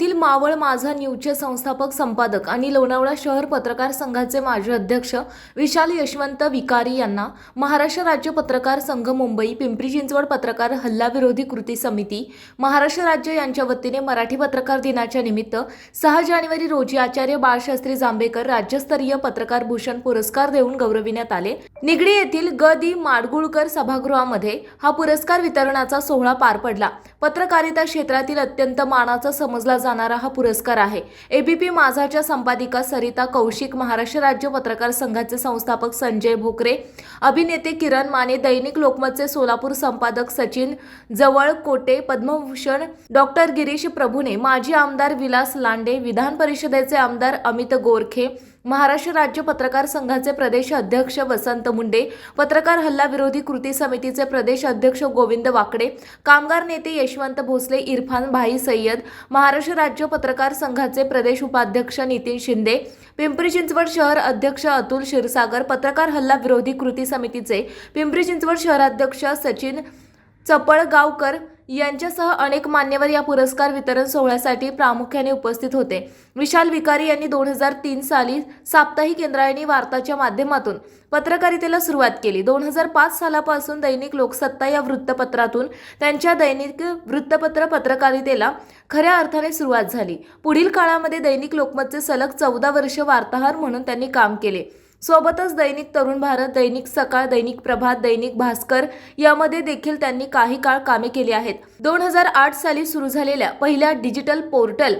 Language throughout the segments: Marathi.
येथील मावळ माझा न्यूजचे संस्थापक संपादक आणि लोणावळा शहर पत्रकार संघाचे माजी अध्यक्ष विशाल यशवंत विकारी यांना महाराष्ट्र राज्य पत्रकार संघ मुंबई पिंपरी चिंचवड पत्रकार हल्ला विरोधी कृती समिती महाराष्ट्र राज्य यांच्या वतीने मराठी पत्रकार दिनाच्या निमित्त सहा जानेवारी रोजी आचार्य बाळशास्त्री जांभेकर राज्यस्तरीय पत्रकार भूषण पुरस्कार देऊन गौरविण्यात आले. निगडी येथील ग दि माडगुळकर सभागृहामध्ये हा पुरस्कार वितरणाचा सोहळा पार पडला. पत्रकारिता क्षेत्रातील अत्यंत मानाचा समजला जाणारा हा पुरस्कार आहे. एबीपी माझाच्या संपादिका सरिता कौशिक महाराष्ट्र राज्य पत्रकार संघाचे संस्थापक संजय भोकरे अभिनेते किरण माने दैनिक लोकमतचे सोलापूर संपादक सचिन जवळ कोटे पद्मभूषण डॉक्टर गिरीश प्रभुने माजी आमदार विलास लांडे विधान परिषदेचे आमदार अमित गोरखे महाराष्ट्र राज्य पत्रकार संघाचे प्रदेश अध्यक्ष वसंत मुंडे पत्रकार हल्ला विरोधी कृती समितीचे प्रदेश अध्यक्ष गोविंद वाकडे कामगार नेते यशवंत भोसले इरफान भाई सय्यद महाराष्ट्र राज्य पत्रकार संघाचे प्रदेश उपाध्यक्ष नितीन शिंदे पिंपरी चिंचवड शहर अध्यक्ष अतुल क्षीरसागर पत्रकार हल्ला विरोधी कृती समितीचे पिंपरी चिंचवड शहराध्यक्ष सचिन चपळगावकर यांच्यासह अनेक मान्यवर या पुरस्कार वितरण सोहळ्यासाठी प्रामुख्याने उपस्थित होते. विशाल विकारी यांनी दोन हजार तीन साली साप्ताहिक इंद्रायणी वार्ताच्या माध्यमातून पत्रकारितेला सुरुवात केली. दोन हजार पाच सालापासून दैनिक लोकसत्ता या वृत्तपत्रातून त्यांच्या दैनिक वृत्तपत्र पत्रकारितेला खऱ्या अर्थाने सुरुवात झाली. पुढील काळामध्ये दैनिक लोकमतचे सलग चौदा वर्ष वार्ताहर म्हणून त्यांनी काम केले. सोबतच दैनिक तरुण भारत दैनिक सकाळ दैनिक प्रभात दैनिक भास्कर यामध्ये देखील त्यांनी काही काळ कामे केली आहेत. दोन हजार आठ साली सुरू झालेल्या पहिल्या digital portal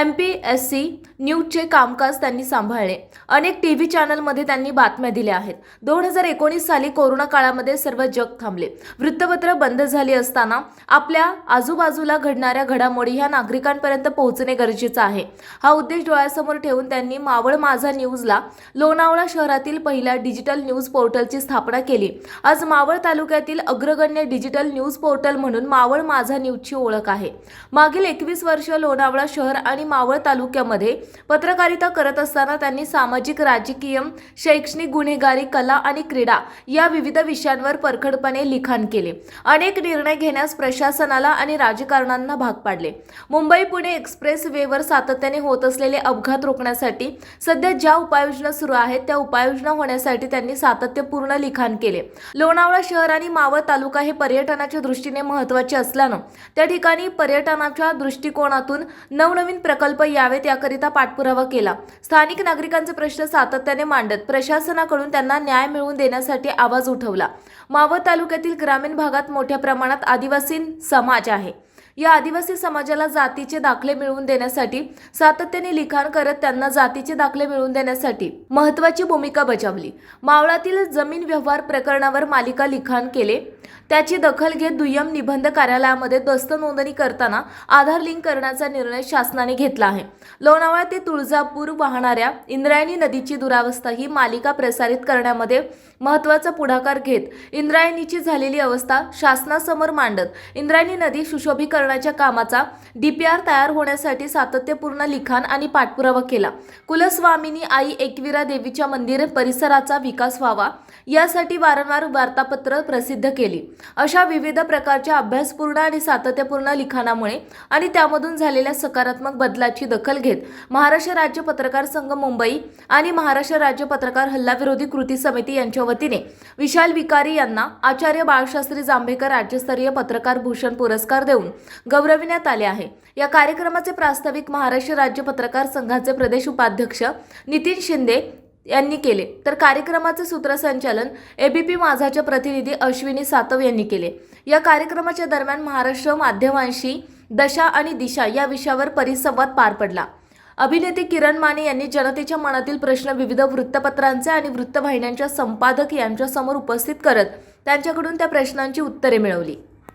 M P S C न्यूजचे कामकाज त्यांनी सांभाळले. अनेक टी व्ही चॅनलमध्ये त्यांनी बातम्या दिल्या आहेत. दोन हजार एकोणीस साली कोरोना काळामध्ये सर्व जग थांबले. वृत्तपत्र बंद झाली असताना आपल्या आजूबाजूला घडणाऱ्या घडामोडी ह्या नागरिकांपर्यंत पोहोचणे गरजेचं आहे. हा उद्देश डोळ्यासमोर ठेवून त्यांनी मावळ माझा न्यूजला लोणावळा शहरातील पहिल्या डिजिटल न्यूज पोर्टलची स्थापना केली. आज मावळ तालुक्यातील अग्रगण्य डिजिटल न्यूज पोर्टल म्हणून मावळ माझा न्यूजची ओळख आहे. मागील एकवीस वर्ष लोणावळा शहर आणि मावळ तालुक्यामध्ये पत्रकारिता करत असताना त्यांनी सामाजिक राजकीय शैक्षणिक गुन्हेगारी कला आणि क्रीडा या विविध विषयांवर परखडपणे लिखाण केले. अनेक निर्णय घेण्यास प्रशासनाला आणि राजकारणांना भाग पाडले. मुंबई पुणे एक्सप्रेस वेवर सातत्याने होत असलेले अपघात रोखण्यासाठी सध्या ज्या उपाययोजना सुरू आहेत त्या उपाययोजना होण्यासाठी त्यांनी सातत्यपूर्ण लिखाण केले. लोणावळा शहर आणि मावळ तालुका हे पर्यटनाच्या दृष्टीने महत्त्वाचे असल्यानं त्या ठिकाणी पर्यटनाच्या दृष्टिकोनातून नवनवीन प्रकल्प यावेत याकरिता पाठपुरावा केला. स्थानिक नागरिकांचे प्रश्न सातत्याने मांडत प्रशासनाकडून त्यांना न्याय मिळवून देण्यासाठी आवाज उठवला. मावळ तालुक्यातील ग्रामीण भागात मोठ्या प्रमाणात आदिवासी समाज आहे. या आदिवासी समाजाला जातीचे दाखले मिळवून देण्यासाठी सातत्याने लिखाण करत त्यांना जातीचे दाखले मिळवून देण्यासाठी महत्वाची भूमिका बजावली. मावळातील जमीन व्यवहार प्रकरणावर मालिका लिखाण केले. त्याची दखल घेत दुय्यम निबंध कार्यालयामध्ये दस्त नोंदणी करताना आधार लिंक करण्याचा निर्णय शासनाने घेतला आहे. लोणावळा ते तुळजापूर वाहणाऱ्या इंद्रायणी नदीची दुरावस्था ही मालिका प्रसारित करण्यामध्ये महत्त्वाचा पुढाकार घेत इंद्रायणीची झालेली अवस्था शासनासमोर मांडत इंद्रायणी नदी सुशोभीकरणाच्या कामाचा डीपीआर तयार होण्यासाठी सातत्यपूर्ण लिखाण आणि पाठपुरावा केला. कुलस्वामिनी आई एकविरा देवीच्या मंदिर परिसराचा विकास व्हावा यासाठी वारंवार वार्तापत्र प्रसिद्ध केली अशा विविध प्रकारच्या अभ्यासपूर्ण आणि सातत्यपूर्ण लिखाणामुळे आणि त्यामधून झालेल्या सकारात्मक बदलाची दखल घेत महाराष्ट्र राज्य पत्रकार संघ मुंबई आणि महाराष्ट्र राज्य पत्रकार हल्लाविरोधी कृती समिती यांच्या वतीने विशाल विकारी यांना आचार्य बाळशास्त्री जांभेकर राज्यस्तरीय पत्रकार भूषण पुरस्कार देऊन गौरविण्यात आले आहे. या कार्यक्रमाचे प्रास्ताविक महाराष्ट्र राज्य पत्रकार संघाचे प्रदेश उपाध्यक्ष नितीन शिंदे यांनी केले. तर कार्यक्रमाचे सूत्रसंचालन एबीपी माझाच्या प्रतिनिधी अश्विनी सातव यांनी केले. या कार्यक्रमाच्या दरम्यान महाराष्ट्र माध्यमांशी दशा आणि दिशा या विषयावर परिसंवाद पार पडला. अभिनेते किरण माने यांनी जनतेच्या मनातील प्रश्न विविध वृत्तपत्रांचे आणि वृत्तवाहिन्यांच्या संपादक यांच्यासमोर उपस्थित करत त्यांच्याकडून त्या प्रश्नांची उत्तरे मिळवली.